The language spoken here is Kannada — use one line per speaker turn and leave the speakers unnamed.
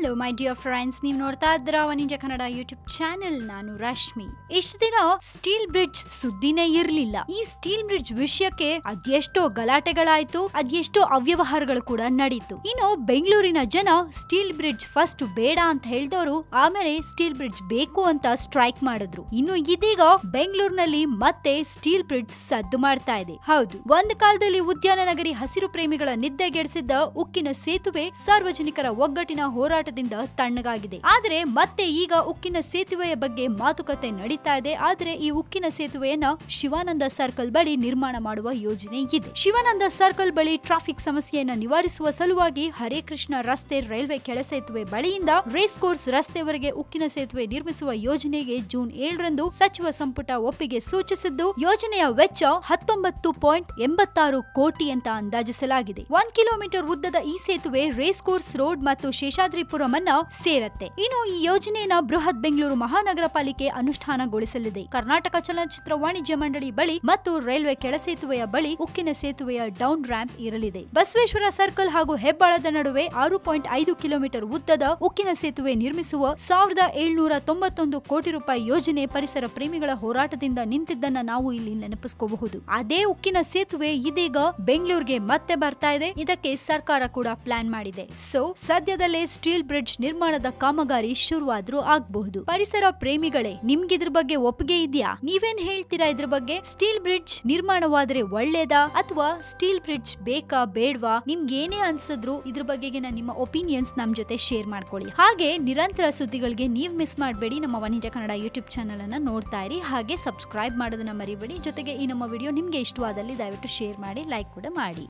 ಹಲೋ ಮೈ ಡಿಯರ್ ಫ್ರೆಂಡ್ಸ್ ನೀವು ನೋಡ್ತಾ ಇದ್ರ ವಾಣಿಜ್ಯ ಕನ್ನಡ ಯೂಟ್ಯೂಬ್ ಚಾನೆಲ್ ನಾನು ರಶ್ಮಿ. ಇಷ್ಟು ದಿನ ಸ್ಟೀಲ್ ಬ್ರಿಡ್ಜ್ ಸುದ್ದಿನೇ ಇರಲಿಲ್ಲ. ಈ ಸ್ಟೀಲ್ ಬ್ರಿಡ್ಜ್ ವಿಷಯಕ್ಕೆ ಅದೆಷ್ಟೋ ಗಲಾಟೆಗಳಾಯ್ತು, ಅದೆಷ್ಟೋ ಅವ್ಯವಹಾರಗಳು ಕೂಡ ನಡೀತು. ಇನ್ನು ಬೆಂಗಳೂರಿನ ಜನ ಸ್ಟೀಲ್ ಬ್ರಿಡ್ಜ್ ಫಸ್ಟ್ ಬೇಡ ಅಂತ ಹೇಳಿದವರು ಆಮೇಲೆ ಸ್ಟೀಲ್ ಬ್ರಿಡ್ಜ್ ಬೇಕು ಅಂತ ಸ್ಟ್ರೈಕ್ ಮಾಡಿದ್ರು. ಇನ್ನು ಇದೀಗ ಬೆಂಗಳೂರಿನಲ್ಲಿ ಮತ್ತೆ ಸ್ಟೀಲ್ ಬ್ರಿಡ್ಜ್ ಸದ್ದು ಮಾಡ್ತಾ ಇದೆ. ಹೌದು, ಒಂದು ಕಾಲದಲ್ಲಿ ಉದ್ಯಾನ ನಗರಿ ಹಸಿರು ಪ್ರೇಮಿಗಳ ನಿದ್ದೆಗೆಡಿಸಿದ್ದ ಉಕ್ಕಿನ ಸೇತುವೆ ಸಾರ್ವಜನಿಕರ ಒಗ್ಗಟ್ಟಿನ ಹೋರಾಟದಿಂದ ತಣ್ಣಗಾಗಿದೆ. ಆದರೆ ಮತ್ತೆ ಈಗ ಉಕ್ಕಿನ ಸೇತುವೆಯ ಬಗ್ಗೆ ಮಾತುಕತೆ ನಡೀತಾ ಇದೆ. ಆದರೆ ಈ ಉಕ್ಕಿನ ಸೇತುವೆಯನ್ನ ಶಿವಾನಂದ ಸರ್ಕಲ್ ಬಳಿ ನಿರ್ಮಾಣ ಮಾಡುವ ಯೋಜನೆ ಇದೆ. ಶಿವಾನಂದ ಸರ್ಕಲ್ ಬಳಿ ಟ್ರಾಫಿಕ್ ಸಮಸ್ಯೆಯನ್ನ ನಿವಾರಿಸುವ ಸಲುವಾಗಿ ಹರೇ ಕೃಷ್ಣ ರಸ್ತೆ ರೈಲ್ವೆ ಕೆಳ ಸೇತುವೆ ಬಳಿಯಿಂದ ರೇಸ್ ಕೋರ್ಸ್ ರಸ್ತೆವರೆಗೆ ಉಕ್ಕಿನ ಸೇತುವೆ ನಿರ್ಮಿಸುವ ಯೋಜನೆಗೆ ಜೂನ್ ಏಳರಂದು ಸಚಿವ ಸಂಪುಟ ಒಪ್ಪಿಗೆ ಸೂಚಿಸಿದ್ದು, ಯೋಜನೆಯ ವೆಚ್ಚ ಹತ್ತೊಂಬತ್ತು ಪಾಯಿಂಟ್ ಎಂಬತ್ತಾರು ಕೋಟಿ ಅಂತ ಅಂದಾಜಿಸಲಾಗಿದೆ. ಒಂದು ಕಿಲೋಮೀಟರ್ ಉದ್ದದ ಈ ಸೇತುವೆ ರೇಸ್ ಕೋರ್ಸ್ ರೋಡ್ ಮತ್ತು ಶೇಷಾದ್ರಿಪುರಂ ಅನ್ನ ಸೇರತ್ತೆ. ಇನ್ನು ಈ ಯೋಜನೆಯನ್ನ ಬೃಹತ್ ಬೆಂಗಳೂರು ಮಹಾನಗರ ಪಾಲಿಕೆ ಅನುಷ್ಠಾನಗೊಳಿಸಲಿದೆ. ಕರ್ನಾಟಕ ಚಲನಚಿತ್ರ ವಾಣಿಜ್ಯ ಮಂಡಳಿ ಬಳಿ ಮತ್ತು ರೈಲ್ವೆ ಕೆಳ ಸೇತುವೆಯ ಬಳಿ ಉಕ್ಕಿನ ಸೇತುವೆಯ ಡೌನ್ ರ್ಯಾಂಪ್ ಇರಲಿದೆ. ಬಸವೇಶ್ವರ ಸರ್ಕಲ್ ಹಾಗೂ ಹೆಬ್ಬಾಳದ ನಡುವೆ ಆರು ಪಾಯಿಂಟ್ ಐದು ಕಿಲೋಮೀಟರ್ ಉದ್ದದ ಉಕ್ಕಿನ ಸೇತುವೆ ನಿರ್ಮಿಸುವ ಸಾವಿರದ ಏಳ್ನೂರ ತೊಂಬತ್ತೊಂದು ಕೋಟಿ ರೂಪಾಯಿ ಯೋಜನೆ ಪರಿಸರ ಪ್ರೇಮಿಗಳ ಹೋರಾಟದಿಂದ ನಿಂತಿದ್ದನ್ನ ನಾವು ಇಲ್ಲಿ ನೆನಪಿಸ್ಕೋಬಹುದು. ಅದೇ ಉಕ್ಕಿನ ಸೇತುವೆ ಇದೀಗ ಬೆಂಗಳೂರಿಗೆ ಮತ್ತೆ ಬರ್ತಾ ಇದೆ. ಇದಕ್ಕೆ ಸರ್ಕಾರ ಕೂಡ ಪ್ಲಾನ್ ಮಾಡಿದೆ. ಸೊ ಸದ್ಯದಲ್ಲೇ ಸ್ಟೀಲ್ ಬ್ರಿಡ್ಜ್ ನಿರ್ಮಾಣದ ಕಾಮಗಾರಿ ಶುರುವಾದ್ರೂ ಆಗಬಹುದು. ಪರಿಸರ ಪ್ರೇಮಿಗಳೇ ನಿಮ್ಗೆ ಇದ್ರ ಬಗ್ಗೆ ಒಪ್ಪಿಗೆ ಇದೆಯಾ? ನೀವೇನ್ ಹೇಳ್ತೀರಾ ಇದ್ರ ಬಗ್ಗೆ? ಸ್ಟೀಲ್ ಬ್ರಿಡ್ಜ್ ನಿರ್ಮಾಣವಾದ್ರೆ ಒಳ್ಳೇದಾ ಅಥವಾ ಸ್ಟೀಲ್ ಬ್ರಿಡ್ಜ್ ಬೇಕಾ ಬೇಡವಾ? ನಿಮ್ಗೆ ಏನೇ ಅನ್ಸಿದ್ರು ಇದ್ರ ಬಗ್ಗೆಗಿನ ನಿಮ್ಮ ಒಪಿನಿಯನ್ಸ್ ನಮ್ ಜೊತೆ ಶೇರ್ ಮಾಡ್ಕೊಳ್ಳಿ. ಹಾಗೆ ನಿರಂತರ ಸುದ್ದಿಗಳಿಗೆ ನೀವ್ ಮಿಸ್ ಮಾಡಬೇಡಿ. ನಮ್ಮ ಇಂಡಿಯಾ ಕನ್ನಡ ಯೂಟ್ಯೂಬ್ ಚಾನಲ್ ಅನ್ನ ನೋಡ್ತಾ ಇರಿ. ಹಾಗೆ ಸಬ್ಸ್ಕ್ರೈಬ್ ಮಾಡೋದನ್ನ ಮರಿಬೇಡಿ. ಜೊತೆಗೆ ಈ ನಮ್ಮ ವಿಡಿಯೋ ನಿಮ್ಗೆ ಇಷ್ಟವಾದಲ್ಲಿ ದಯವಿಟ್ಟು ಶೇರ್ ಮಾಡಿ, ಲೈಕ್ ಕೂಡ ಮಾಡಿ.